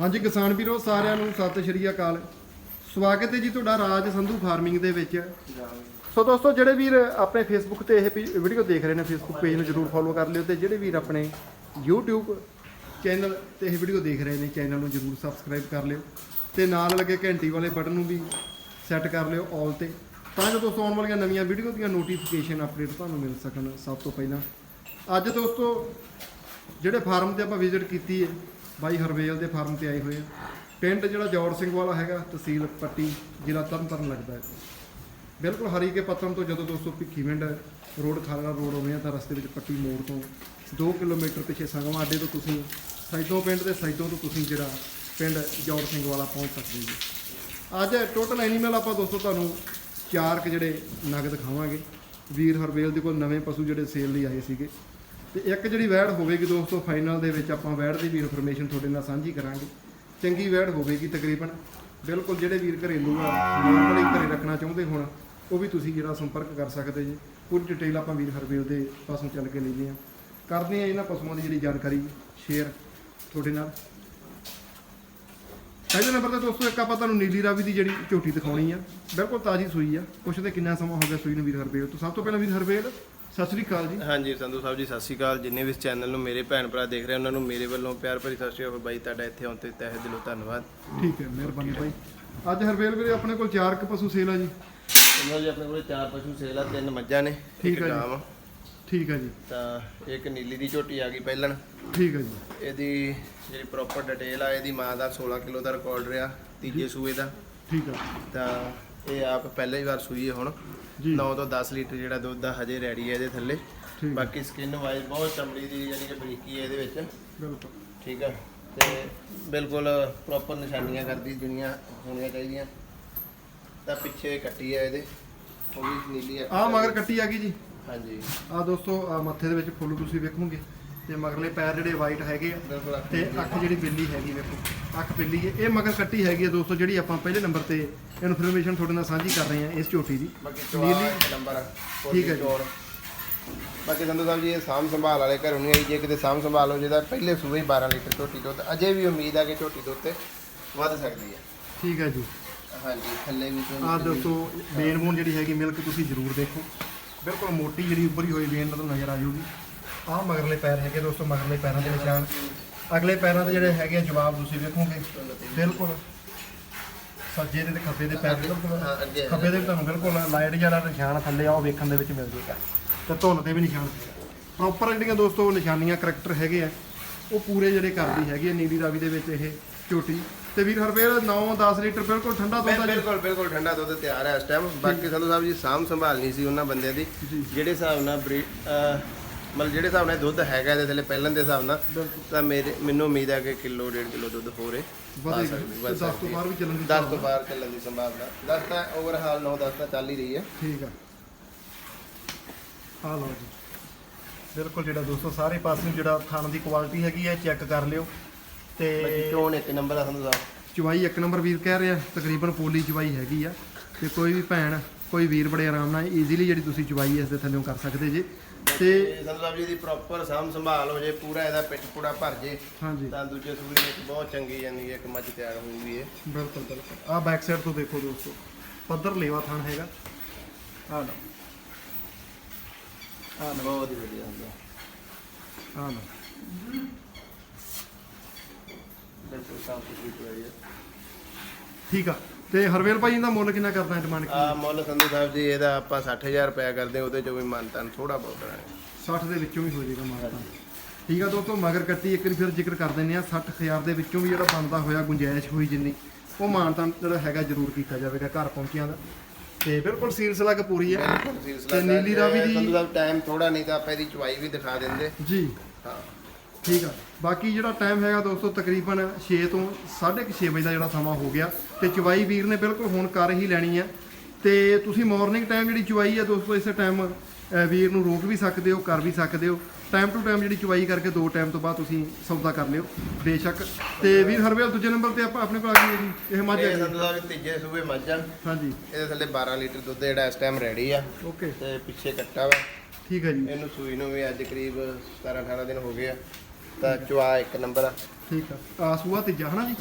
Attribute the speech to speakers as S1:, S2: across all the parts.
S1: ਹਾਂਜੀ, ਕਿਸਾਨ ਵੀਰੋ, ਸਾਰਿਆਂ ਨੂੰ ਸਤਿ ਸ਼੍ਰੀ ਅਕਾਲ। ਸਵਾਗਤ ਹੈ ਜੀ ਤੁਹਾਡਾ ਰਾਜ ਸੰਧੂ ਫਾਰਮਿੰਗ ਦੇ ਵਿੱਚ। ਸੋ ਦੋਸਤੋ, ਜਿਹੜੇ ਵੀਰ ਆਪਣੇ ਫੇਸਬੁੱਕ ਤੇ ਇਹ ਵੀਡੀਓ ਦੇਖ ਰਹੇ ਨੇ ਫੇਸਬੁੱਕ ਪੇਜ ਨੂੰ ਜਰੂਰ ਫੋਲੋ ਕਰ ਲਿਓ ਤੇ ਜਿਹੜੇ ਵੀਰ ਆਪਣੇ YouTube ਚੈਨਲ ਤੇ ਇਹ ਵੀਡੀਓ ਦੇਖ ਰਹੇ ਨੇ ਚੈਨਲ ਨੂੰ ਜਰੂਰ ਸਬਸਕ੍ਰਾਈਬ ਕਰ ਲਿਓ ਤੇ ਨਾਲ ਲੱਗੇ ਘੰਟੀ ਵਾਲੇ ਬਟਨ ਨੂੰ ਵੀ ਸੈੱਟ ਕਰ ਲਿਓ ਆਲ ਤੇ। ਤਾਂ ਜੋ ਦੋਸਤੋ, ਆਉਣ ਵਾਲੀਆਂ ਨਵੀਆਂ ਵੀਡੀਓ ਦੀਆਂ ਨੋਟੀਫਿਕੇਸ਼ਨ ਅਪਡੇਟ ਤੁਹਾਨੂੰ ਮਿਲ ਸਕਣ ਸਭ ਤੋਂ ਪਹਿਲਾਂ। ਅੱਜ ਦੋਸਤੋ, ਜਿਹੜੇ ਫਾਰਮ ਤੇ ਆਪਾਂ ਵਿਜ਼ਿਟ ਕੀਤੀ ਹੈ ਬਾਈ ਹਰਵੇਲ ਦੇ ਫਾਰਮ ਤੇ ਆਏ ਹੋਏ ਆ। ਪਿੰਡ ਜਿਹੜਾ ਜੌੜ ਸਿੰਘ ਵਾਲਾ ਹੈਗਾ, ਤਹਿਸੀਲ ਪੱਟੀ, ਜ਼ਿਲ੍ਹਾ ਤਰਨਤਾਰਨ ਲੱਗਦਾ ਹੈ। ਬਿਲਕੁਲ ਹਰੀ ਕੇ ਪੱਤਨ ਤੋਂ ਜਦੋਂ ਦੋਸਤੋ ਭਿੱਖੀਵਿੰਡ ਰੋਡ ਖਾਲੜਾ ਰੋਡ ਆਉਂਦੇ ਆ ਤਾਂ ਰਸਤੇ ਵਿੱਚ ਪੱਟੀ ਮੋੜ ਤੋਂ 2 ਕਿਲੋਮੀਟਰ ਪਿੱਛੇ ਸੰਗਵਾ ਅੱਡੇ ਤੋਂ ਤੁਸੀਂ ਸੈਦੋਂ ਪਿੰਡ ਦੇ ਸੈਦੋਂ ਤੋਂ ਤੁਸੀਂ ਜਿਹੜਾ ਪਿੰਡ ਜੌੜ ਸਿੰਘ ਵਾਲਾ ਪਹੁੰਚ ਸਕਦੇ ਜੀ ਅੱਜ ਟੋਟਲ ਐਨੀਮਲ ਆਪਾਂ ਦੋਸਤੋ ਤੁਹਾਨੂੰ ਚਾਰ ਕੁ ਜਿਹੜੇ ਨਗ ਦਿਖਾਵਾਂਗੇ ਵੀਰ ਹਰਵੇਲ ਦੇ ਕੋਲ ਨਵੇਂ ਪਸ਼ੂ ਜਿਹੜੇ ਸੇਲ ਲਈ ਆਏ ਸੀਗੇ। ਤੇ ਇੱਕ ਜਿਹੜੀ ਵੈੜ ਹੋਵੇਗੀ ਦੋਸਤੋ ਫਾਈਨਲ ਦੇ ਵਿੱਚ ਆਪਾਂ ਵੈੜ ਦੀ ਵੀ ਇਨਫੋਰਮੇਸ਼ਨ ਤੁਹਾਡੇ ਨਾਲ ਸਾਂਝੀ ਕਰਾਂਗੇ। ਚੰਗੀ ਵੈੜ ਹੋਵੇਗੀ ਤਕਰੀਬਨ। ਬਿਲਕੁਲ ਜਿਹੜੇ ਵੀਰ ਘਰੇਲੂ ਆ ਨਾਰਮਲੀ ਘਰੇ ਰੱਖਣਾ ਚਾਹੁੰਦੇ ਹੋਣ, ਉਹ ਵੀ ਤੁਸੀਂ ਜਿਹੜਾ ਸੰਪਰਕ ਕਰ ਸਕਦੇ ਜੀ। ਪੂਰੀ ਡਿਟੇਲ ਆਪਾਂ ਵੀਰ ਹਰਵੇਲ ਦੇ ਪਾਸੋਂ ਚੱਲ ਕੇ ਲੈਂਦੇ ਆ ਕਰਦੇ ਆ ਇਹਨਾਂ ਪਸ਼ੂਆਂ ਦੀ ਜਿਹੜੀ ਜਾਣਕਾਰੀ ਸ਼ੇਅਰ ਤੁਹਾਡੇ ਨਾਲ। ਪਹਿਲੇ ਨੰਬਰ ਤੇ ਦੋਸਤੋ, ਇੱਕ ਆਪਾਂ ਤੁਹਾਨੂੰ ਨੀਲੀ ਰਾਵੀ ਦੀ ਜਿਹੜੀ ਝੋਟੀ ਦਿਖਾਉਣੀ ਆ। ਬਿਲਕੁਲ ਤਾਜ਼ੀ ਸੂਈ ਆ। ਕੁਛ ਪੁੱਛਦੇ ਕਿੰਨਾ ਸਮਾਂ ਹੋ ਗਿਆ ਸੂਈ ਨੂੰ ਵੀਰ ਹਰਵੇਲ ਤੋਂ ਸਭ ਤੋਂ ਪਹਿਲਾਂ ਵੀਰ ਹਰਵੇਲ ਸਤਿ ਸ੍ਰੀ ਅਕਾਲ ਜੀ।
S2: ਹਾਂਜੀ ਸੰਧੂ ਸਾਹਿਬ ਜੀ ਸਤਿ ਸ਼੍ਰੀ ਅਕਾਲ। ਜਿੰਨੇ ਵੀ ਇਸ ਚੈਨਲ ਨੂੰ ਮੇਰੇ ਭੈਣ ਭਰਾ ਦੇਖ ਰਹੇ ਉਹਨਾਂ ਨੂੰ ਮੇਰੇ ਵੱਲੋਂ ਪਿਆਰ ਭਰੀ ਸਤਿ ਸ਼੍ਰੀ ਅਕਾਲ। ਬਾਈ ਤੁਹਾਡਾ ਇੱਥੇ ਆਉਣ ਤੇ ਤਹਿ ਦਿਲੋਂ ਧੰਨਵਾਦ।
S1: ਠੀਕ ਹੈ ਮਿਹਰਬਾਨੀ ਭਾਈ ਅੱਜ ਹਰਵੇਲ ਵੀਰੇ ਆਪਣੇ ਕੋਲ ਚਾਰ ਕੁ ਪਸ਼ੂ ਸੇਲ ਆ ਜੀ।
S2: ਉਹਨਾਂ ਜੀ ਆਪਣੇ ਕੋਲ ਚਾਰ ਪਸ਼ੂ ਸੇਲ ਆ ਤਿੰਨ ਮੱਝਾਂ ਨੇ
S1: ਠੀਕ ਆ ਜੀ। ਠੀਕ ਹੈ ਜੀ।
S2: ਤਾਂ ਇੱਕ ਨੀਲੀ ਦੀ ਝੋਟੀ ਆ ਗਈ ਪਹਿਲਣ।
S1: ਠੀਕ ਹੈ ਜੀ।
S2: ਇਹਦੀ ਜਿਹੜੀ ਪ੍ਰੋਪਰ ਡਿਟੇਲ ਆ ਇਹਦੀ ਮਾਂ ਦਾ 16 ਕਿਲੋ ਦਾ ਰਿਕਾਰਡ ਰਿਹਾ ਤੀਜੇ ਸੂਏ ਦਾ।
S1: ਠੀਕ ਆ।
S2: ਤਾਂ ਇਹ ਆਪ ਪਹਿਲੇ ਹੀ ਵਾਰ ਸੂਈ ਹੈ ਹੁਣ। 9 ਤੋਂ 10 ਲੀਟਰ ਜਿਹੜਾ ਦੁੱਧ ਦਾ ਹਜੇ ਰੈਡੀ ਹੈ ਇਹਦੇ ਥੱਲੇ। ਬਾਕੀ ਸਕਿਨ ਵਾਈਜ਼ ਬਹੁਤ ਚਮੜੀ ਦੀ ਯਾਨੀ ਕਿ ਬਰੀਕੀ ਹੈ ਇਹਦੇ ਵਿੱਚ।
S1: ਬਿਲਕੁਲ।
S2: ਠੀਕ ਆ। ਤੇ ਬਿਲਕੁਲ ਪ੍ਰੋਪਰ ਨਿਸ਼ਾਨੀਆਂ ਕਰਦੀ ਦੁਨੀਆ ਹੋਣੀਆਂ ਚਾਹੀਦੀਆਂ। ਤਾਂ ਪਿੱਛੇ ਕੱਟੀ ਆ ਇਹਦੇ। ਉਹ ਵੀ ਨੀਲੀ ਆ।
S1: ਆ ਮਗਰ ਕੱਟੀ ਆ ਗਈ ਜੀ।
S2: ਹਾਂਜੀ।
S1: ਆ ਦੋਸਤੋ ਆ ਮੱਥੇ ਦੇ ਵਿੱਚ ਫੁੱਲ ਤੁਸੀਂ ਵੇਖੋਗੇ। ਤੇ ਮਗਰਲੇ ਪੈਰ ਜਿਹੜੇ ਵਾਈਟ ਹੈਗੇ ਆ ਤੇ ਅੱਖ ਜਿਹੜੀ ਬਿੱਲੀ ਹੈਗੀ ਵੇਖੋ ਅੱਖ ਬਿੱਲੀ ਹੈ। ਇਹ ਮਗਰ ਕੱਟੀ ਹੈਗੀ ਆ ਦੋਸਤੋ ਜਿਹੜੀ ਆਪਾਂ ਪਹਿਲੇ ਨੰਬਰ ਤੇ ਇਨਫੋਰਮੇਸ਼ਨ ਤੁਹਾਡੇ ਨਾਲ ਸਾਂਝੀ ਕਰ ਰਹੇ ਹਾਂ ਇਸ ਝੋਟੀ ਦੀ।
S2: ਬਾਕੀ
S1: ਨੀਲੀ
S2: ਨੰਬਰ
S1: ਠੀਕ ਹੈ ਜੀ।
S2: ਬਾਕੀ ਸੰਧੂ ਸਾਹਿਬ ਜੀ ਇਹ ਸਾਂਭ ਸੰਭਾਲ ਵਾਲੇ ਘਰੋਂ ਨਹੀਂ ਆਈ। ਜੇ ਕਿਤੇ ਸਾਂਭ ਸੰਭਾਲ ਹੋ ਜਿਹਦਾ ਪਹਿਲੇ ਸੂਬੇ ਹੀ 12 ਲੀਟਰ ਝੋਟੀ ਦੁੱਧ ਅਜੇ ਵੀ ਉਮੀਦ ਆ ਕਿ ਝੋਟੀ ਦੁੱਧ ਤੇ ਵੱਧ ਸਕਦੀ ਹੈ।
S1: ਠੀਕ ਹੈ ਜੀ।
S2: ਹਾਂਜੀ ਥੱਲੇ ਵੀ ਤੋਂ
S1: ਆ ਦੋਸਤੋ ਵੇਨ ਬੂਨ ਜਿਹੜੀ ਹੈਗੀ ਮਿਲਕ ਤੁਸੀਂ ਜ਼ਰੂਰ ਦੇਖੋ। ਬਿਲਕੁਲ ਮੋਟੀ ਜਿਹੜੀ ਉੱਭਰੀ ਹੋਈ ਵੇਨ ਤੁਹਾਨੂੰ ਨਜ਼ਰ ਆ ਜਾਊਗੀ ਆਹ ਮਗਰਲੇ ਪੈਰ ਹੈਗੇ ਦੋਸਤੋ ਮਗਰਲੇ ਪੈਰਾਂ ਦੇ ਨਿਸ਼ਾਨ ਅਗਲੇ ਪੈਰਾਂ ਦੇ ਜਿਹੜੇ ਹੈਗੇ ਆ ਜਵਾਬ ਤੁਸੀਂ ਵੇਖੋਗੇ। ਬਿਲਕੁਲ। ਸੱਜੇ ਦੇ ਤੇ ਖੱਬੇ ਦੇ ਪੈਰ ਬਿਲਕੁਲ।
S2: ਹਾਂ,
S1: ਖੱਬੇ ਦੇ ਵੀ ਤੁਹਾਨੂੰ ਬਿਲਕੁਲ ਲਾਈਟ ਜਿਹੜਾ ਨਿਸ਼ਾਨ ਥੱਲੇ ਆ ਉਹ ਵੇਖਣ ਦੇ ਵਿੱਚ ਮਿਲ ਜੇਗਾ। ਤੇ ਧੁੰਨ ਤੇ ਵੀ ਨਿਸ਼ਾਨ ਪ੍ਰੋਪਰ ਜਿਹੜੀਆਂ ਦੋਸਤੋ ਨਿਸ਼ਾਨੀਆਂ ਕਰੈਕਟਰ ਹੈਗੇ ਆ ਉਹ ਪੂਰੇ ਜਿਹੜੇ ਕਰਦੀ ਹੈਗੀ ਆ ਨੀਲੀ ਰਾਵੀ ਦੇ ਵਿੱਚ ਇਹ ਝੋਟੀ। ਤੇ ਵੀਰ ਹਰਵੇਲ 9-10 ਲੀਟਰ ਬਿਲਕੁਲ ਠੰਡਾ ਦੁੱਧ ਜੀ।
S2: ਬਿਲਕੁਲ ਬਿਲਕੁਲ ਠੰਡਾ ਦੁੱਧ ਤਿਆਰ ਹੈ ਇਸ ਟਾਈਮ ਬਾਕੀ ਸੰਧੂ ਸਾਹਿਬ ਜੀ ਸਾਂਭ ਸੰਭਾਲ ਨਹੀਂ ਸੀ ਉਹਨਾਂ ਬੰਦਿਆਂ ਦੀ। ਜਿਹੜੇ ਹਿਸਾਬ ਨਾਲ ਮਤਲਬ ਜਿਹੜੇ ਹਿਸਾਬ ਨਾਲ ਦੁੱਧ ਹੈਗਾ ਇਹਦੇ ਥੱਲੇ ਪਹਿਲਾਂ ਦੇ ਹਿਸਾਬ ਨਾਲ ਤਾਂ ਮੇਰੇ ਮੈਨੂੰ ਉਮੀਦ ਹੈ ਕਿ ਕਿਲੋ ਡੇਢ ਕਿਲੋ ਦੁੱਧ ਹੋ ਰੇ
S1: ਵਧੇਗੀ। 10 ਤੋਂ ਬਾਹਰ ਵੀ ਚੱਲਣ ਦੀ
S2: 10 ਤੋਂ ਬਾਹਰ ਚੱਲਣ ਦੀ ਸੰਭਾਵਨਾ। 10 ਤਾਂ ਓਵਰਹਾਲ 9 10 ਤਾਂ ਚੱਲ ਹੀ ਰਹੀ ਹੈ।
S1: ਠੀਕ ਆ। ਆ ਲਓ ਜੀ। ਬਿਲਕੁਲ ਜਿਹੜਾ ਦੋਸਤੋ ਸਾਰੇ ਪਾਸੇ ਜਿਹੜਾ ਥਣ ਦੀ ਕੁਆਲਿਟੀ ਹੈਗੀ ਹੈ ਚੈੱਕ ਕਰ ਲਿਓ। ਤੇ
S2: ਚੋਣ ਇੱਕ ਨੰਬਰ ਆ ਸੰਧੂ ਸਾਹਿਬ
S1: ਚਵਾਈ ਇੱਕ ਨੰਬਰ ਵੀਰ ਕਹਿ ਰਿਹਾ ਤਕਰੀਬਨ ਪੋਲੀ ਚਵਾਈ ਹੈਗੀ ਆ। ਤੇ ਕੋਈ ਵੀ ਭੈਣ ਕੋਈ ਵੀਰ ਬੜੇ ਆਰਾਮ ਨਾਲ ਈਜ਼ੀਲੀ ਜਿਹੜੀ ਤੁਸੀਂ ਚਵਾਈ ਇਸ ਦੇ ਥੱਲੇੋਂ ਕਰ ਸਕਦੇ ਜੇ। ਤੇ
S2: ਸੰਧੂ ਸਾਹਿਬ ਜੀ ਦੀ ਪ੍ਰੋਪਰ ਸਾਂਭ ਸੰਭਾਲ ਹੋ ਜੇ ਪੂਰਾ ਇਹਦਾ ਪਿੱਠ ਪੂੜਾ ਭਰ ਜੇ
S1: ਹਾਂਜੀ।
S2: ਤਾਂ ਦੂਜੇ ਸੂਏ ਵਿੱਚ ਬਹੁਤ ਚੰਗੀ ਜਾਂਦੀ ਹੈ ਇੱਕ ਮੱਝ ਤਿਆਰ ਹੋਈ ਵੀ ਹੈ
S1: ਬਿਲਕੁਲ ਬਿਲਕੁਲ। ਆ ਬੈਕ ਸਾਈਡ ਤੋਂ ਦੇਖੋ ਦੋਸਤੋ ਪੱਧਰ ਲੇਵਾ ਥਣ ਹੈਗਾ। ਆ ਲਓ। ਆ ਲਓ।
S2: ਬਹੁਤ ਹੀ ਵਧੀਆ ਹੁੰਦਾ।
S1: ਆ ਲਓ।
S2: ਬਿਲਕੁਲ ਸਾਫ਼ ਸੁਥਰੀ ਚਵਾਈ ਹੈ
S1: ਠੀਕ ਆ। ਤੇ ਹਰਵੇਲ ਭਾਈ ਇਹਦਾ ਮੁੱਲ ਕਿੰਨਾ ਕਰਦਾ ਡਿਮਾਂਡ
S2: ਆ ਮੁੱਲ ਸੰਧੂ ਸਾਹਿਬ ਜੀ ਇਹਦਾ ਆਪਾਂ 60000 ਰੁਪਇਆ ਕਰਦੇ ਹਾਂ, ਉਹਦੇ ਚੋਂ ਵੀ ਮਾਨਤਾਨ ਥੋੜਾ ਬਹੁਤ ਕਰਾਂਗੇ।
S1: 60 ਦੇ ਵਿੱਚੋਂ ਵੀ ਹੋ ਜਾਏਗਾ ਮਾਰਤਾ ਠੀਕ ਆ ਦੋਸਤੋ ਮਗਰ ਕੱਟੀ ਇੱਕ ਵਾਰੀ ਫਿਰ ਜ਼ਿਕਰ ਕਰ ਦਿੰਦੇ ਆ 60000 ਦੇ ਵਿੱਚੋਂ ਵੀ ਜਿਹੜਾ ਬਣਦਾ ਹੋਇਆ ਗੁੰਜਾਇਸ਼ ਹੋਈ ਜਿੰਨੀ ਉਹ ਮਾਨਤਾ ਜਿਹੜਾ ਹੈਗਾ ਜ਼ਰੂਰ ਕੀਤਾ ਜਾਵੇਗਾ ਘਰ ਪਹੁੰਚਿਆਂ ਦਾ। ਤੇ ਬਿਲਕੁਲ ਸੀਲਸ ਲੱਗ ਪੂਰੀ ਹੈ। ਤੇ ਨੀਲੀ ਰਾਵੀ ਦੀ-
S2: ਸੰਧੂ ਸਾਹਿਬ ਟਾਈਮ ਥੋੜਾ ਨਹੀਂ ਤਾਂ ਆਪਾਂ ਇਹਦੀ ਚਵਾਈ ਵੀ ਦਿਖਾ ਦਿੰਦੇ।
S1: ਜੀ।
S2: ਹਾਂ।
S1: ਠੀਕ ਆ। ਬਾਕੀ ਜਿਹੜਾ ਟਾਈਮ ਹੈਗਾ ਦੋਸਤੋ ਤਕਰੀਬਨ 6 ਤੋਂ 6:30 ਵਜੇ ਦਾ ਜਿਹੜਾ ਸਮਾਂ ਹੋ ਗਿਆ। ਤੇ ਚੁਵਾਈ ਵੀਰ ਨੇ ਬਿਲਕੁਲ ਹੁਣ ਕਰ ਹੀ ਲੈਣੀ ਹੈ ਤੇ ਤੁਸੀਂ ਮਾਰਨਿੰਗ ਟਾਈਮ ਜਿਹੜੀ ਚੁਵਾਈ ਹੈ ਦੋਸਤੋ ਇਸੇ ਟਾਈਮ ਵੀਰ ਨੂੰ ਰੋਕ ਵੀ ਸਕਦੇ ਹੋ ਕਰ ਵੀ ਸਕਦੇ ਹੋ। ਟਾਈਮ ਟੂ ਟਾਈਮ ਜਿਹੜੀ ਚੁਵਾਈ ਕਰਕੇ ਦੋ ਟਾਈਮ ਤੋਂ ਬਾਅਦ ਤੁਸੀਂ ਸੌਦਾ ਕਰ ਲਿਓ ਬੇਸ਼ੱਕ। ਤੇ ਵੀਰ ਹਰਵੇਲ ਦੂਜੇ ਨੰਬਰ ਤੇ ਆਪਾਂ ਆਪਣੇ ਕੋਲ ਆ ਗਈ ਜੀ ਇਹ ਮੱਝ ਹੈ ਜੀ।
S2: ਤੀਜੇ ਸੂਬੇ ਮੱਝਾਂ।
S1: ਹਾਂਜੀ।
S2: ਇਹਦੇ ਥੱਲੇ 12 ਲੀਟਰ ਦੁੱਧ ਜਿਹੜਾ ਇਸ ਟਾਈਮ ਰੈਡੀ ਆ।
S1: ਓਕੇ
S2: ਤੇ ਪਿੱਛੇ ਕੱਟਾ ਵਾ।
S1: ਠੀਕ ਹੈ ਜੀ।
S2: ਇਹਨੂੰ ਸੂਈ ਨੂੰ ਵੀ ਅੱਜ ਕਰੀਬ 17 18 ਦਿਨ ਹੋ ਗਏ ਆ। ਤਾਂ ਚਵਾ ਇੱਕ ਨੰਬਰ ਆ।
S1: ਠੀਕ ਆ। ਆ ਸੂਆ ਤੀਜਾ ਹਨਾ ਜੀ?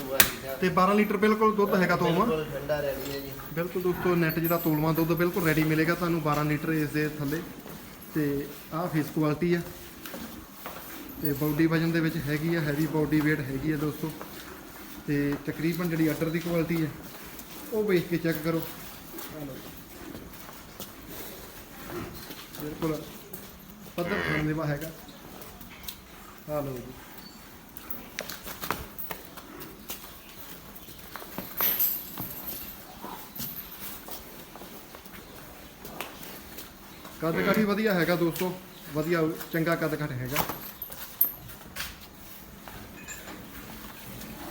S1: ਤੇ 12 ਲੀਟਰ ਬਿਲਕੁਲ ਦੁੱਧ ਹੈਗਾ ਤੋਲਵਾ
S2: ਬਿਲਕੁਲ ਠੰਡਾ ਰਹਿਣੀ ਹੈ ਜੀ।
S1: ਬਿਲਕੁਲ ਦੋਸਤੋ ਨੈਟ ਜਿਹੜਾ ਤੋਲਵਾ ਦੁੱਧ ਬਿਲਕੁਲ ਰੈਡੀ ਮਿਲੇਗਾ ਤੁਹਾਨੂੰ 12 ਲੀਟਰ ਇਸ ਦੇ ਥੱਲੇ। ਤੇ ਆਹ ਫੇਸ ਕੁਆਲਿਟੀ ਆ। ਤੇ ਬਾਡੀ ਵਜਨ ਦੇ ਵਿੱਚ ਹੈਗੀ ਆ ਹੈਵੀ ਬਾਡੀ weight ਹੈਗੀ ਆ ਦੋਸਤੋ। ਤੇ ਤਕਰੀਬਨ ਜਿਹੜੀ ਆਰਡਰ ਦੀ ਕੁਆਲਿਟੀ ਹੈ ਉਹ ਵੇਖ ਕੇ ਚੈੱਕ ਕਰੋ। ਬਿਲਕੁਲ ਪੱਧਰ ਖਾਣ ਦੇਵਾ ਹੈਗਾ। ਆ ਲਓ ਜੀ। ਕੱਦ ਕਾਠੀ ਵਧੀਆ ਹੈਗਾ ਦੋਸਤੋ ਵਧੀਆ ਚੰਗਾ ਕੱਦ ਕਾਠ ਹੈਗਾ।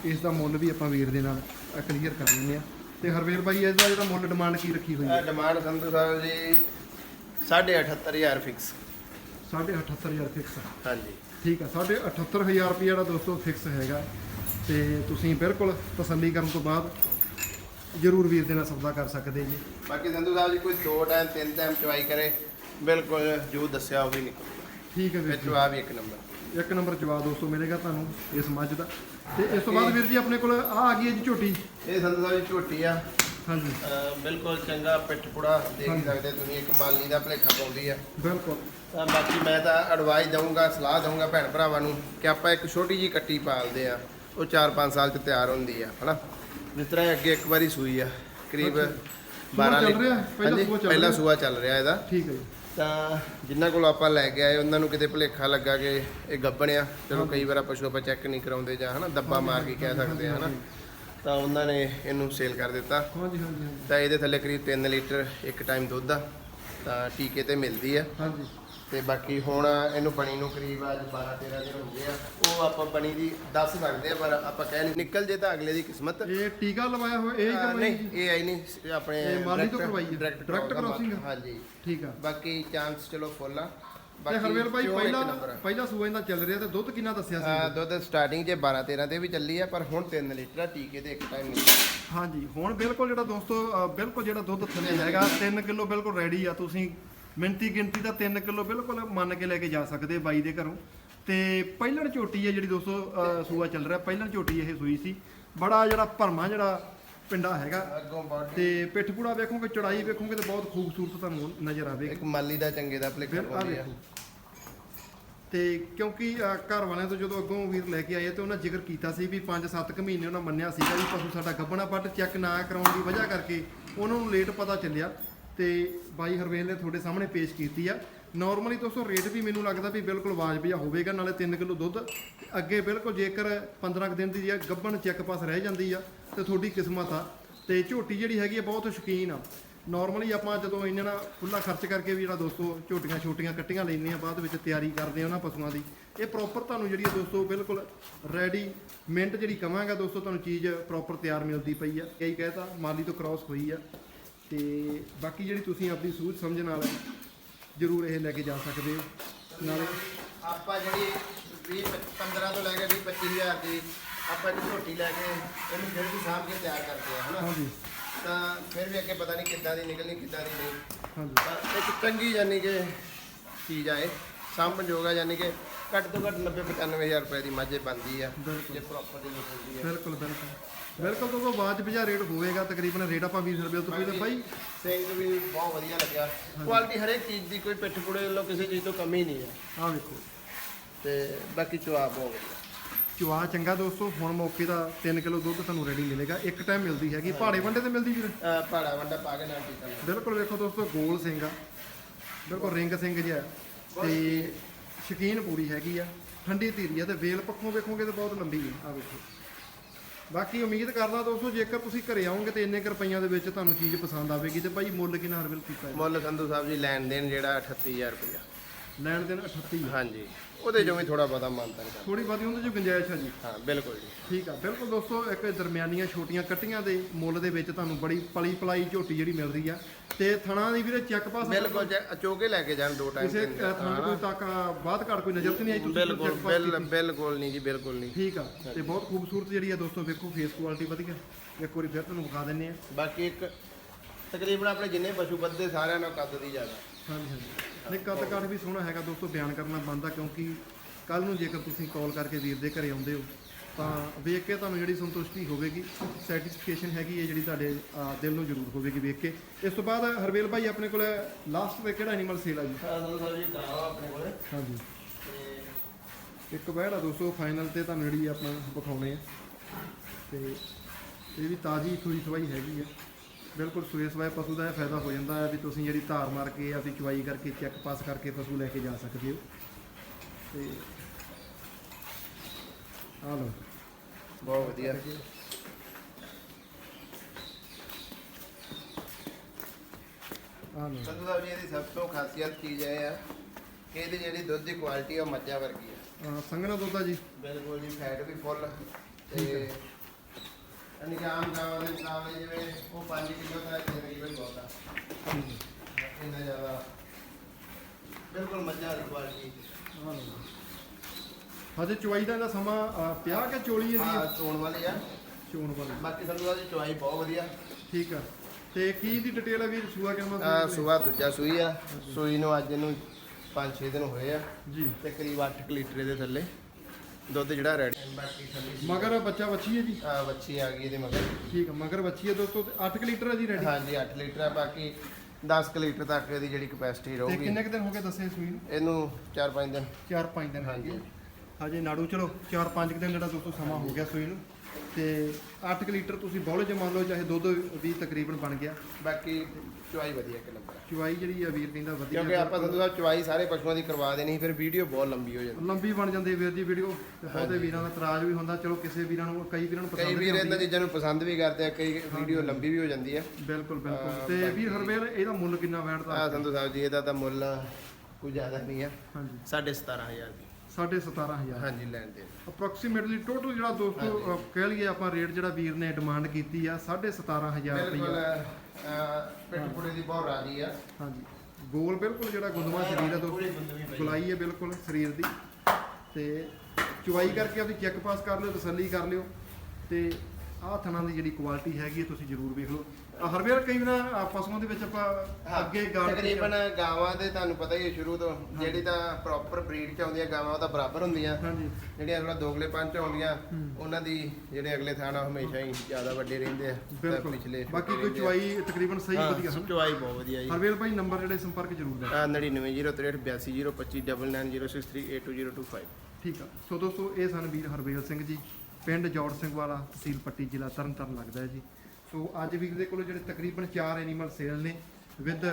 S1: ਇਸ ਦਾ ਮੁੱਲ ਵੀ ਆਪਾਂ ਵੀਰ ਦੇ ਨਾਲ ਕਲੀਅਰ ਕਰ ਲੈਂਦੇ ਆ ਤੇ ਹਰਵੇਲ ਬਾਈ ਇਹਦਾ ਜਿਹੜਾ ਮੁੱਲ ਡਿਮਾਂਡ ਕੀ ਰੱਖੀ ਹੋਈ ਹੈ?
S2: Demand Sandhu Sahib ji 78500 fix
S1: 78000 fix
S2: ਹਾਂਜੀ।
S1: ਠੀਕ ਆ 78000 ਰੁਪਏ ਜਿਹੜਾ ਦੋਸਤੋ ਫਿਕਸ ਹੈਗਾ। ਤੇ ਤੁਸੀਂ ਬਿਲਕੁਲ ਤਸੱਲੀ ਕਰਨ ਤੋਂ ਬਾਅਦ ਜਰੂਰ ਵੀਰ ਦੇ ਨਾਲ ਸੌਦਾ ਕਰ ਸਕਦੇ ਜੀ।
S2: ਬਾਕੀ ਸੰਧੂ ਸਾਹਿਬ ਜੀ ਕੋਈ ਦੋ ਟਾਈਮ ਤਿੰਨ ਟਾਈਮ ਚਵਾਈ ਕਰੇ ਬਿਲਕੁਲ ਜੋ ਦੱਸਿਆ ਉਹ ਹੀ ਨਿਕਲੂਗਾ
S1: ਠੀਕ ਹੈ ਵੀਰ ਜੀ।
S2: ਚਵਾ ਵੀ ਇੱਕ ਨੰਬਰ
S1: ਇੱਕ ਨੰਬਰ ਜਵਾਬ ਦੋਸਤੋ ਮਿਲੇਗਾ ਤੁਹਾਨੂੰ ਇਸ ਮੱਝ ਦਾ। ਤੇ ਇਸ ਤੋਂ ਬਾਅਦ ਵੀਰ ਜੀ ਆਪਣੇ ਕੋਲ ਆ ਆ ਗਈ ਹੈ ਜੀ ਝੋਟੀ।
S2: ਇਹ ਸੰਧੂ ਸਾਹਿਬ ਜੀ ਝੋਟੀ ਆ।
S1: ਹਾਂਜੀ।
S2: ਅਹ ਬਿਲਕੁਲ ਚੰਗਾ ਪਿੱਠ ਪੁੜਾ ਦੇਖ ਸਕਦੇ ਤੁਸੀਂ ਇੱਕ ਮਾਲੀ ਦਾ ਭਲੇਖਾ ਪਾਉਂਦੀ ਆ।
S1: ਬਿਲਕੁਲ।
S2: ਤਾਂ ਬਾਕੀ ਮੈਂ ਤਾਂ ਐਡਵਾਈਸ ਦਊਂਗਾ ਸਲਾਹ ਦਊਂਗਾ ਭੈਣ ਭਰਾਵਾਂ ਨੂੰ ਕਿ ਆਪਾਂ ਇੱਕ ਛੋਟੀ ਜੀ ਕੱਟੀ ਪਾਲਦੇ ਆ ਉਹ 4-5 ਸਾਲ ਚ ਤਿਆਰ ਹੁੰਦੀ ਆ ਹਨਾ? ਜਿਸ ਤਰ੍ਹਾਂ ਇਹ ਅੱਗੇ ਇੱਕ ਵਾਰੀ ਸੂਈ ਆ ਕਰੀਬ
S1: ਅੱਛਾ।
S2: 12
S1: ਚੱਲ ਰਿਹਾ? ਪਹਿਲਾ
S2: ਹਾਂਜੀ,
S1: ਸੂਆ ਚੱਲ
S2: ਪਹਿਲਾ
S1: ਰਿਹਾ?
S2: ਸੂਆ ਚੱਲ ਰਿਹਾ ਇਹਦਾ।
S1: ਠੀਕ ਹੈ ਜੀ।
S2: ਤਾਂ ਜਿਨ੍ਹਾਂ ਕੋਲ ਆਪਾਂ ਲੈ ਕੇ ਆਏ ਉਹਨਾਂ ਨੂੰ ਕਿਤੇ ਭੁਲੇਖਾ ਲੱਗਾ ਕਿ ਇਹ ਗੱਬਣਿਆ ਚਲੋ ਕਈ ਵਾਰ ਪਸ਼ੂ ਆਪਾਂ ਚੈੱਕ ਨਹੀਂ ਕਰਾਉਂਦੇ ਜਾਂ ਹਨਾ ਦੱਬਾ ਮਾਰ ਕੇ ਕਹਿ ਸਕਦੇ ਆ ਹਨਾ? ਤਾਂ ਉਹਨਾਂ ਨੇ ਇਹਨੂੰ ਸੇਲ ਕਰ ਦਿੱਤਾ।
S1: ਹਾਂਜੀ ਹਾਂਜੀ ਹਾਂਜੀ।
S2: ਤਾਂ ਇਹਦੇ ਥੱਲੇ ਕਰੀਬ 3 ਲੀਟਰ ਇੱਕ ਟਾਈਮ ਦੁੱਧ ਆ ਤਾਂ ਟੀਕੇ ਤੇ ਮਿਲਦੀ ਆ।
S1: ਹਾਂਜੀ।
S2: ਤੇ ਬਾਕੀ ਹੁਣ ਇਹਨੂੰ ਬਣੀ ਨੂੰ ਕਰੀਬ ਅੱਜ 12 13 ਦਿਨ ਹੋ ਗਏ ਆ। ਉਹ ਆਪਾਂ ਬਣੀ ਦੀ ਦੱਸ ਸਕਦੇ ਆ ਪਰ ਆਪਾਂ ਕਹਿ ਨਹੀਂ ਨਿਕਲ ਜੇ ਤਾਂ ਅਗਲੇ ਦੀ ਕਿਸਮਤ।
S1: ਇਹ ਟੀਕਾ ਲਵਾਇਆ ਹੋਇਆ ਇਹ ਹੀ
S2: ਅਹ
S1: ਕਰਵਾਈ
S2: ਨਹੀਂ ਇਹ ਆਈ ਨਹੀਂ ਆਪਣੇ
S1: ਇਹ ਮਾਲੀ ਤੋਂ ਕਰਵਾਈ ਹੈ?
S2: direct
S1: direct
S2: cross ਆ।
S1: crossing ਆ?
S2: ਹਾਂਜੀ।
S1: ਠੀਕ ਆ।
S2: ਬਾਕੀ ਚਾਂਸ ਚਲੋ ਫੁੱਲ ਆ।
S1: ਤੇ ਹਰਵੇਲ ਭਾਈ
S2: ਇੱਕ
S1: ਪਹਿਲਾ
S2: ਆ।
S1: ਪਹਿਲਾ ਸੂਆ ਇਹਦਾ ਚੱਲ ਰਿਹਾ ਤੇ ਦੁੱਧ ਕਿੰਨਾ ਦੱਸਿਆ
S2: ਅਹ
S1: ਸੀ
S2: ਦੁੱਧ ਸਟਾਰਟਿੰਗ ਜੇ 12 13 ਤੇ ਵੀ ਚੱਲੀ ਆ ਪਰ ਹੁਣ 3 ਲੀਟਰ ਆ ਟੀਕੇ ਤੇ ਇੱਕ ਟਾਈਮ ਨਹੀਂ।
S1: ਹਾਂਜੀ ਹੁਣ ਬਿਲਕੁਲ ਜਿਹੜਾ ਦੋਸਤੋ ਅ, ਬਿਲਕੁਲ ਜਿਹੜਾ ਦੁੱਧ ਥੱਲੇ ਹੈਗਾ 3 ਕਿਲੋ ਬਿਲਕੁਲ ਰੈਡੀ ਆ ਤੁਸੀਂ ਮਿੰਤੀ ਗਿਣਤੀ ਦਾ 3 ਕਿਲੋ ਬਿਲਕੁਲ ਮੰਨ ਕੇ ਲੈ ਕੇ ਜਾ ਸਕਦੇ ਬਾਈ ਦੇ ਘਰੋਂ। ਤੇ ਪਹਿਲਣ ਝੋਟੀ ਹੈ ਜਿਹੜੀ ਦੋਸਤੋ ਅ, ਸੂਆ ਚੱਲ ਰਿਹਾ ਪਹਿਲਣ ਝੋਟੀ ਇਹ ਸੂਈ ਸੀ। ਬੜਾ ਜਿਹੜਾ ਭਰਮਾ ਜਿਹੜਾ ਪਿੰਡਾ ਹੈਗਾ।
S2: ਅੱਗੋਂ ਬਾਡੀ।
S1: ਤੇ ਪਿੱਠ ਪੂੜਾ ਵੇਖੋਗੇ ਚੜਾਈ ਵੇਖੋਗੇ ਤੇ ਬਹੁਤ ਖੂਬਸੂਰਤ ਤੁਹਾਨੂੰ ਨਜ਼ਰ ਆਵੇਗੀ।
S2: ਇੱਕ ਮਾਲੀ ਦਾ ਚੰਗੇ ਦਾ ਭਲੇਖਾ
S1: ਫਿਰ ਆ
S2: ਪਾਉਂਦੀ ਆ।
S1: ਵੇਖੋ। ਤੇ ਕਿਉਂਕਿ ਅ, ਘਰ ਵਾਲਿਆਂ ਤੋਂ ਜਦੋਂ ਅੱਗੋਂ ਵੀਰ ਲੈ ਕੇ ਆਏ ਤੇ ਉਹਨਾਂ ਜ਼ਿਕਰ ਕੀਤਾ ਸੀ ਵੀ 5-7 ਕੁ ਮਹੀਨੇ ਉਹਨਾਂ ਮੰਨਿਆ ਸੀਗਾ ਵੀ ਪਸ਼ੂ ਸਾਡਾ ਗੱਭਣਾ ਪੱਟ ਚੈੱਕ ਨਾ ਕਰਾਉਣ ਦੀ ਵਜ੍ਹਾ ਕਰਕੇ ਉਹਨਾਂ ਨੂੰ ਲੇਟ ਪਤਾ ਚੱਲਿਆ। ਤੇ ਬਾਈ ਹਰਵੇਲ ਨੇ ਤੁਹਾਡੇ ਸਾਹਮਣੇ ਪੇਸ਼ ਕੀਤੀ ਆ। ਨਾਰਮਲੀ ਦੋਸਤੋ ਰੇਟ ਵੀ ਮੈਨੂੰ ਲੱਗਦਾ ਵੀ ਬਿਲਕੁਲ ਵਾਜਬੀਆ ਹੋਵੇਗਾ, ਨਾਲੇ 3 ਕਿਲੋ ਦੁੱਧ। ਤੇ ਅੱਗੇ ਬਿਲਕੁਲ ਜੇਕਰ 15 ਕੁ ਦਿਨ ਦੀ ਜੇ ਗੱਭਣ ਚੈੱਕ ਪਾਸ ਰਹਿ ਜਾਂਦੀ ਆ, ਤੇ ਤੁਹਾਡੀ ਕਿਸਮਤ ਆ। ਤੇ ਝੋਟੀ ਜਿਹੜੀ ਹੈਗੀ ਆ, ਬਹੁਤ ਸ਼ੌਕੀਨ ਆ। ਨਾਰਮਲੀ ਆਪਾਂ ਜਦੋਂ ਇਹਨਾਂ ਨਾਲ ਖੁੱਲਾ ਖਰਚ ਕਰਕੇ ਵੀ ਜਿਹੜਾ ਦੋਸਤੋ ਝੋਟੀਆਂ ਛੋਟੀਆਂ ਕੱਟੀਆਂ ਲੈਂਦੇ ਆ, ਬਾਅਦ ਵਿੱਚ ਤਿਆਰੀ ਕਰਦੇ ਆ ਉਹਨਾਂ ਪਸ਼ੂਆਂ ਦੀ, ਇਹ ਪ੍ਰੋਪਰ ਤੁਹਾਨੂੰ ਜਿਹੜੀ ਆ ਦੋਸਤੋ ਬਿਲਕੁਲ ਰੈਡੀ ਮਿੰਟ ਜਿਹੜੀ ਕਵਾਂਗਾ ਦੋਸਤੋ, ਤੁਹਾਨੂੰ ਚੀਜ਼ ਪ੍ਰੋਪਰ ਤਿਆਰ ਮਿਲਦੀ ਪਈ ਆ। ਕਈ ਕਹਿਤਾ, ਮਾਲੀ ਤੋਂ ਕ੍ਰਾਸ ਹੋਈ ਆ। ਤੇ ਬਾਕੀ ਜਿਹੜੀ ਤੁਸੀਂ ਆਪਣੀ ਸੂਝ ਸਮਝ ਨਾਲ ਜ਼ਰੂਰ ਇਹ ਲੈ ਕੇ ਜਾ ਸਕਦੇ ਹੋ। ਨਾਲੇ
S2: ਆਪਾਂ ਜਿਹੜੀ 20 15 ਤੋਂ ਲੈ ਕੇ 20 25000 ਦੀ ਆਪਾਂ ਇੱਕ ਝੋਟੀ ਲੈ ਕੇ ਇਹਨੂੰ ਫਿਰ ਵੀ ਸਾਂਭ ਕੇ ਤਿਆਰ ਕਰਦੇ ਆ ਹਨਾ?
S1: ਹਾਂਜੀ।
S2: ਤਾਂ ਫਿਰ ਵੀ ਅੱਗੇ ਪਤਾ ਨਹੀਂ ਕਿੱਦਾਂ ਦੀ ਨਿਕਲਣੀ ਕਿੱਦਾਂ ਦੀ ਨਹੀਂ।
S1: ਹਾਂਜੀ।
S2: ਤਾਂ ਇੱਕ ਚੰਗੀ ਯਾਨੀ ਕਿ ਚੀਜ਼ ਆਏ ਸਾਂਭਣ ਯੋਗ ਆ ਯਾਨੀ ਕਿ ਘੱਟ ਤੋਂ ਘੱਟ 90 95000 ਰੁਪਏ ਦੀ ਮਾਝੇ ਬਣਦੀ ਆ
S1: ਬਿਲਕੁਲ।
S2: ਜੇ ਪ੍ਰੋਪਰ ਦੀ ਨਿਕਲਦੀ ਆ।
S1: ਬਿਲਕੁਲ ਬਿਲਕੁਲ। ਬਿਲਕੁਲ ਤੋਂ ਬਾਅਦ ਬਜਾ ਰੇਟ ਹੋਵੇਗਾ ਤਕਰੀਬਨ ਰੇਟ ਆਪਾਂ 20 ਰੁਪਏ ਤੋਂ ਤਾਂ ਭਾਈ
S2: ਸਿੰਘ ਵੀ ਬਹੁਤ ਵਧੀਆ ਲੱਗਿਆ। ਕੁਆਲਿਟੀ ਹਰੇਕ ਚੀਜ਼ ਦੀ ਕੋਈ ਪਿੱਠ ਪੁੜੇ ਵੱਲੋਂ ਕਿਸੇ ਚੀਜ਼ ਤੋਂ ਕਮੀ ਨਹੀਂ ਆ।
S1: ਆਹ ਵੇਖੋ।
S2: ਤੇ ਬਾਕੀ ਚੁਆਬ ਬਹੁਤ ਵਧੀਆ।
S1: ਚੁਆ ਚੰਗਾ ਦੋਸਤੋ ਹੁਣ ਮੌਕੇ ਦਾ 3 ਕਿਲੋ ਦੁੱਧ ਤੁਹਾਨੂੰ ਰੈਡੀ ਮਿਲੇਗਾ। ਇੱਕ ਟਾਈਮ ਮਿਲਦੀ ਹੈਗੀ। ਪਹਾੜੇ ਵੰਡੇ ਤੇ ਮਿਲਦੀ ਵੀਰ?
S2: ਅਹ ਪਹਾੜਾ ਵੰਡਾ ਪਾ ਕੇ ਨਾਲ।
S1: ਬਿਲਕੁਲ ਵੇਖੋ ਦੋਸਤੋ ਗੋਲ ਸਿੰਘ ਆ। ਬਿਲਕੁਲ ਰਿੰਗ ਸਿੰਘ ਜਿਹਾ। ਤੇ ਸ਼ਕੀਨ ਪੂਰੀ ਹੈਗੀ ਆ ਠੰਡੀ ਧੀਰੀ ਆ ਤੇ ਵੇਲ ਪੱਖੋਂ ਵੇਖੋਗੇ ਤੇ ਬਹੁਤ ਲੰਬੀ ਆ ਆ ਵੇਖੋ। ਬਾਕੀ ਉਮੀਦ ਕਰਦਾ ਦੋਸਤੋ ਜੇਕਰ ਤੁਸੀਂ ਘਰੇ ਆਓਗੇ ਤੇ ਇੰਨੇ ਕੁ ਰੁਪਈਆਂ ਦੇ ਵਿੱਚ ਤੁਹਾਨੂੰ ਚੀਜ਼ ਪਸੰਦ ਆਵੇਗੀ ਤੇ ਭਾਈ ਮੁੱਲ ਕਿੰਨਾ ਹਰਵਿਲ ਕੀਤਾ ਹੈ
S2: ਮੁੱਲ ਸੰਧੂ ਸਾਹਿਬ ਜੀ ਲੈਣ ਦੇਣ ਜਿਹੜਾ 38000 ਰੁਪਇਆ
S1: ਲੈਣ ਦੇਣ 38
S2: ਹਾਂਜੀ। ਉਹਦੇ ਚੋਂ ਵੀ ਥੋੜਾ ਬਹੁਤਾ ਮਾਨਤਾਨ ਕਰ
S1: ਥੋੜੀ ਬਾਦੀ ਉਹਦੇ ਚ ਗੁੰਜਾਇਸ਼ ਆ ਜੀ।
S2: ਹਾਂ ਬਿਲਕੁਲ ਜੀ।
S1: ਠੀਕ ਆ ਬਿਲਕੁਲ ਦੋਸਤੋ ਇੱਕ ਦਰਮਿਆਨੀਆਂ ਛੋਟੀਆਂ ਕੱਟੀਆਂ ਦੇ ਮੁੱਲ ਦੇ ਵਿੱਚ ਤੁਹਾਨੂੰ ਬੜੀ ਪਲੀ ਪਲਾਈ ਝੋਟੀ ਜਿਹੜੀ ਮਿਲ ਰਹੀ ਆ। ਤੇ ਥਣਾ ਦੀ ਵੀਰੇ ਚੈੱਕ ਪਾਸ
S2: ਬਿਲਕੁਲ ਜੇ ਅਚੋਕੇ ਲੈ ਕੇ ਜਾਣ ਦੋ ਟਾਈਮ
S1: ਕਿਸੇ ਅ, ਥਾਂ 'ਚ ਕੋਈ ਤੱਕ ਬਾਤ ਘੜ ਕੋਈ ਨਜ਼ਰ ਤੇ ਨਹੀਂ ਆਈ ਤੁਸੀਂ
S2: ਬਿਲਕੁਲ। ਬਿਲਕੁਲ ਨਹੀਂ ਜੀ ਬਿਲਕੁਲ ਨਹੀਂ।
S1: ਠੀਕ ਆ ਤੇ ਬਹੁਤ ਖੂਬਸੂਰਤ ਜਿਹੜੀ ਆ ਦੋਸਤੋ ਵੇਖੋ ਫੇਸ ਕੁਆਲਿਟੀ ਵਧੀਆ। ਇੱਕ ਵਾਰੀ ਫਿਰ ਤੁਹਾਨੂੰ ਵਿਖਾ ਦਿੰਨੇ ਆ।
S2: ਬਾਕੀ ਇੱਕ ਤਕਰੀਬਨ ਆਪਣੇ ਜਿੰਨੇ ਪਸ਼ੂ ਬੱਦੇ ਸਾਰਿਆਂ ਨਾਲ ਕੱਦ ਦੀ ਜ਼ਿਆਦਾ।
S1: ਹਾਂਜੀ ਹਾਂਜੀ। ਨਹੀਂ ਕੱਦ ਕਾਠ ਵੀ ਸੋਹਣਾ ਹੈਗਾ ਦੋਸਤੋ ਬਿਆਨ ਕਰਨਾ ਬਣਦਾ ਕਿਉਂਕਿ ਕੱਲ ਨੂੰ ਜੇਕਰ ਤੁਸੀਂ ਕਾਲ ਕਰਕੇ ਵੀਰ ਦੇ ਘਰੇ ਆਉਂਦੇ ਹੋ ਤਾਂ ਵੇਖ ਕੇ ਤੁਹਾਨੂੰ ਜਿਹੜੀ ਸੰਤੁਸ਼ਟੀ ਹੋਵੇਗੀ ਸੈਟੀਸਫਿਕੇਸ਼ਨ ਹੈਗੀ ਹੈ ਜਿਹੜੀ ਤੁਹਾਡੇ ਅਹ, ਦਿਲ ਨੂੰ ਜ਼ਰੂਰ ਹੋਵੇਗੀ ਵੇਖ ਕੇ। ਇਸ ਤੋਂ ਬਾਅਦ ਹਰਵੇਲ ਭਾਈ ਆਪਣੇ ਕੋਲ ਲਾਸਟ ਤੇ ਕਿਹੜਾ ਐਨੀਮਲ ਸੇਲ ਆ ਜੀ?
S2: ਸਾਹਿਬ ਜੀ ਗਾਂ ਆਪਣੇ ਕੋਲੇ।
S1: ਹਾਂਜੀ।
S2: ਤੇ
S1: ਇੱਕ ਬਹਿੜਾ ਦੋਸਤੋ ਫਾਈਨਲ ਤੇ ਤੁਹਾਨੂੰ ਜਿਹੜੀ ਆਪਣਾ ਵਿਖਾਉਣੇ ਆ। ਤੇ ਇਹ ਵੀ ਤਾਜ਼ੀ ਸੂਈ ਸਵਾਈ ਹੈਗੀ ਆ। ਬਿਲਕੁਲ ਸੂਏ ਸਵਾਏ ਪਸ਼ੂ ਦਾ ਇਹ ਫਾਇਦਾ ਹੋ ਜਾਂਦਾ ਹੈ ਵੀ ਤੁਸੀਂ ਜਿਹੜੀ ਧਾਰ ਮਾਰ ਕੇ ਆਪਦੀ ਚੁਆਈ ਕਰਕੇ ਚੈੱਕ ਪਾਸ ਕਰਕੇ ਪਸ਼ੂ ਲੈ ਕੇ ਜਾ ਸਕਦੇ ਹੋ। ਤੇ ਆ ਲਓ।
S2: ਬਹੁਤ ਵਧੀਆ।
S1: ਆ ਲਓ।
S2: ਸੰਧੂ ਸਾਹਿਬ ਜੀ ਇਹਦੀ ਸਭ ਤੋਂ ਖਾਸੀਅਤ ਚੀਜ਼ ਇਹ ਆ ਕਿ ਇਹਦੀ ਜਿਹੜੀ ਦੁੱਧ ਦੀ ਕੁਆਲਿਟੀ ਆ ਮੱਝਾਂ ਵਰਗੀ ਆ।
S1: ਅਹ ਸੰਘਣਾ ਦੁੱਧ ਆ ਜੀ।
S2: ਬਿਲਕੁਲ ਜੀ ਫੈਟ ਵੀ ਫੁੱਲ ਤੇ ਗਾਵਾਂ ਦੇ ਮੁਕਾਬਲੇ ਜਿਵੇਂ ਉਹ 5 ਕਿਲੋ ਦਾ ਤਕਰੀਬਨ ਬਹੁਤ ਆ। ਇੰਨਾ ਜ਼ਿਆਦਾ ਬਿਲਕੁਲ ਮੱਝਾਂ ਦੀ ਕੁਆਲਿਟੀ
S1: ਆ ਲਓ ਹਜੇ ਚੁਆਈ ਦਾ ਇਹਦਾ ਸਮਾਂ ਪਿਆ ਕਿ ਚੋਲੀ
S2: ਆ ਚੋਣ ਵਾਲੀ ਆ।
S1: ਚੋਣ ਵਾਲੀ।
S2: ਬਾਕੀ ਸੰਧੂ ਸਾਹਿਬ ਦੀ ਚੁਆਈ ਬਹੁਤ ਵਧੀਆ।
S1: ਠੀਕ ਆ। ਤੇ ਕੀ ਦੀ ਡਿਟੇਲ ਹੈ ਵੀਰ ਸੂਆ ਕਿੰਨਾ
S2: ਆ ਸੂਆ ਦੂਜਾ ਸੂਈ ਆ। ਸੂਈ ਨੂੰ ਅੱਜ ਇਹਨੂੰ 5-6 ਦਿਨ ਹੋਏ ਆ।
S1: ਜੀ।
S2: ਤੇ ਕਰੀਬ 8 ਲੀਟਰ ਦੇ ਥੱਲੇ। ਦੁੱਧ ਜਿਹੜਾ ਰੈਡੀ ਬਾਕੀ ਥੱਲੇ
S1: ਮਗਰ ਬੱਚਾ ਬੱਚੀ ਹੈ ਜੀ?
S2: ਆ ਬੱਚੀ ਆ ਗਈ ਇਹਦੇ ਮਗਰ।
S1: ਠੀਕ ਆ ਮਗਰ ਬੱਚੀ ਹੈ ਦੋਸਤੋ ਤੇ 8 ਲੀਟਰ ਹੈ ਜੀ ਰੈਡੀ
S2: ਹਾਂਜੀ 8 ਲੀਟਰ ਆ ਬਾਕੀ 10 ਕੁ ਲੀਟਰ ਤੱਕ ਇਹਦੀ ਜਿਹੜੀ ਕਪੈਸਿਟੀ
S1: ਤੇ
S2: ਰਹੂਗੀ।
S1: ਕਿੰਨੇ ਕੁ ਦਿਨ ਹੋ ਗਏ ਦੱਸੇ ਸੂਈ ਨੂੰ?
S2: ਇਹਨੂੰ 4-5 ਦਿਨ।
S1: 4-5 ਦਿਨ
S2: ਹਾਂਜੀ।
S1: ਹਜੇ ਨਾੜੂ ਚਲੋ 4-5 ਦਿਨ ਜਿਹੜਾ ਦੋਸਤੋ ਸਮਾਂ ਹੋ ਗਿਆ ਸੂਈ ਨੂੰ। ਤੇ 8 ਲੀਟਰ ਤੁਸੀਂ ਬੌਲੇ ਚ ਲਓ ਚਾਹੇ ਦੁੱਧ ਵੀ ਤਕਰੀਬਨ ਬਣ ਗਿਆ।
S2: ਬਾਕੀ ਚੁਆਈ ਵਧੀਆ ਕਿ ਨੰਬਰ
S1: ਚਵਾਈ ਜਿਹੜੀ ਆ ਵੀਰ ਕਹਿੰਦਾ ਵਧੀਆ
S2: ਕਿਉਂਕਿ ਆਪਾਂ ਸੰਧੂ ਸਾਹਿਬ ਚੁਆਈ ਸਾਰੇ ਪਸ਼ੂਆਂ ਦੀ ਕਰਵਾ ਦੇਣੀ ਫਿਰ ਵੀਡੀਓ ਬਹੁਤ ਲੰਬੀ ਹੋ ਜਾਂਦੀ।
S1: ਲੰਬੀ ਬਣ ਜਾਂਦੀ ਵੀਰ ਜੀ ਵੀਡੀਓ। ਤੇ ਬਹੁਤੇ ਵੀਰਾਂ ਦਾ ਇਤਰਾਜ਼ ਵੀ ਹੁੰਦਾ ਚਲੋ ਕਿਸੇ ਵੀਰਾਂ ਨੂੰ ਕਈ ਵੀਰਾਂ ਨੂੰ ਪਸੰਦ
S2: ਕਈ
S1: ਵੀ ਵੀਰ
S2: ਇਹਨਾਂ
S1: ਆਉਂਦੀ।
S2: ਚੀਜ਼ਾਂ ਨੂੰ ਪਸੰਦ ਵੀ ਕਰਦੇ ਆ ਕਈ ਵੀਡੀਓ ਲੰਬੀ ਵੀ ਹੋ ਜਾਂਦੀ ਹੈ
S1: ਬਿਲਕੁਲ ਬਿਲਕੁਲ। ਤੇ ਵੀਰ ਹਰਵੇਲ ਇਹਦਾ ਮੁੱਲ ਕਿੰਨਾ ਬੈਠਦਾ ਆ
S2: ਸੰਧੂ ਸਾਹਿਬ ਜੀ ਇਹਦਾ ਤਾਂ ਮੁੱਲ ਕੋਈ ਜ਼ਿਆਦਾ ਨਹੀਂ ਆ।
S1: ਹਾਂਜੀ।
S2: 17500 ਰੁਪਏ
S1: ਸਾਢੇ 17500
S2: ਹਾਂਜੀ ਲੈਣ ਦੇ
S1: ਅਪਰੋਕਸੀਮੇਟਲੀ ਟੋਟਲ ਜਿਹੜਾ ਦੋਸਤੋ ਕਹਿ ਲਈਏ ਆਪਾਂ ਰੇਟ ਜਿਹੜਾ ਵੀਰ ਨੇ ਡਿਮਾਂਡ ਕੀਤੀ ਆ 17500
S2: ਬਿਲਕੁਲ ਰੁਪਏ ਪਿੱਟਪੁੜੇ ਦੀ ਬਹੁਤ ਰਾਜੀ ਆ।
S1: ਹਾਂਜੀ। ਗੋਲ ਬਿਲਕੁਲ ਜਿਹੜਾ ਗੁੰਦਵਾ ਸਰੀਰ
S2: ਦਾ
S1: ਦੋਸਤੋ ਗੁਲਾਈ ਹੈ ਬਿਲਕੁਲ ਸਰੀਰ ਦੀ। ਤੇ ਚੁਆਈ ਕਰਕੇ ਆਪਣੀ ਚੈੱਕ ਪਾਸ ਕਰ ਲਿਓ ਤਸੱਲੀ ਕਰ ਲਿਓ। ਤੇ ਆਹ ਥਣਾਂ ਦੀ ਜਿਹੜੀ ਕੁਆਲਿਟੀ ਹੈਗੀ ਹੈ, ਤੁਸੀਂ ਜ਼ਰੂਰ ਵੇਖ ਲਓ। ਆਹ ਹਰਵੇਲ ਕਈ ਵਾਰ ਪਸ਼ੂਆਂ ਦੇ ਵਿੱਚ ਆਪਾਂ ਅੱਗੇ ਗਾਰਡ
S2: ਤਕਰੀਬਨ ਗਾਵਾਂ ਦੇ ਤੁਹਾਨੂੰ ਪਤਾ ਹੀ ਹੈ ਸ਼ੁਰੂ ਤੋਂ ਜਿਹੜੀ ਤਾਂ ਪ੍ਰੋਪਰ ਬਰੀਡ ਚ ਆਉਂਦੀਆਂ ਗਾਵਾਂ ਉਹ ਤਾਂ ਬਰਾਬਰ ਹੁੰਦੀਆਂ। ਜਿਹੜੀਆਂ ਥੋੜਾ ਦੋਗਲੇ ਪੰਚ ਆਉਂਦੀਆਂ। ਉਹਨਾਂ ਦੀ ਜਿਹੜੇ ਅਗਲੇ ਥਾਣਾ ਹਮੇਸ਼ਾ ਹੀ ਜ਼ਿਆਦਾ ਵੱਡੇ ਰਹਿੰਦੇ ਆ ਤਾਂ ਪਿਛਲੇ
S1: ਬਾਕੀ ਕੋਈ। ਚੁਆਈ ਤਕਰੀਬਨ ਸਹੀ ਵਧੀਆ ਹਨ?
S2: ਚੁਆਈ ਬਹੁਤ ਵਧੀਆ ਜੀ।
S1: ਹਰਵੇਲ ਭਾਈ ਨੰਬਰ ਜਿਹੜੇ ਸੰਪਰਕ ਜ਼ਰੂਰ ਦਾ
S2: ਆ 9903825906382025
S1: ਠੀਕ ਆ। ਸੋ ਦੋਸਤੋ ਇਹ ਸਨ ਵੀਰ ਹਰਵੇਲ ਸਿੰਘ ਜੀ ਪਿੰਡ ਜੌੜ ਸਿੰਘ ਵਾਲਾ ਤਹਿਸੀਲ ਪੱਟੀ ਜ਼ਿਲ੍ਹਾ ਤਰਨਤਾਰਨ ਲੱਗਦਾ ਹੈ ਜੀ। ਸੋ ਅੱਜ ਵੀਰ ਦੇ ਕੋਲ ਜਿਹੜੇ ਤਕਰੀਬਨ 4 ਐਨੀਮਲ ਸੇਲ ਨੇ ਵਿਦ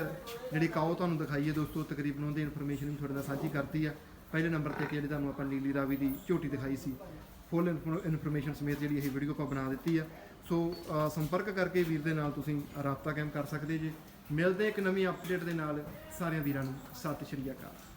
S1: ਜਿਹੜੀ ਕਾਓ ਤੁਹਾਨੂੰ ਦਿਖਾਈ ਹੈ ਦੋਸਤੋ ਤਕਰੀਬਨ ਉਹਦੀ ਇਨਫੋਰਮੇਸ਼ਨ ਵੀ ਤੁਹਾਡੇ ਨਾਲ ਸਾਂਝੀ ਕਰਤੀ ਆ। ਪਹਿਲੇ ਨੰਬਰ ਤੇ ਕਿ ਜਿਹੜੀ ਤੁਹਾਨੂੰ ਆਪਾਂ ਨੀਲੀ ਰਾਵੀ ਦੀ ਝੋਟੀ ਦਿਖਾਈ ਸੀ ਫੁੱਲ ਇਨਫੋਰਮੇਸ਼ਨ ਸਮੇਤ ਜਿਹੜੀ ਇਹ ਵੀਡੀਓ ਆਪਾਂ ਬਣਾ ਦਿੱਤੀ ਆ। ਸੋ ਸੰਪਰਕ ਕਰਕੇ ਵੀਰ ਦੇ ਨਾਲ ਤੁਸੀਂ ਰਾਬਤਾ ਕਾਇਮ ਕਰ ਸਕਦੇ ਜੇ। ਮਿਲਦੇ ਇੱਕ ਨਵੀਂ ਅਪਡੇਟ ਦੇ ਨਾਲ। ਸਾਰਿਆਂ ਵੀਰਾਂ ਨੂੰ ਸਤਿ ਸ਼੍ਰੀ ਅਕਾਲ।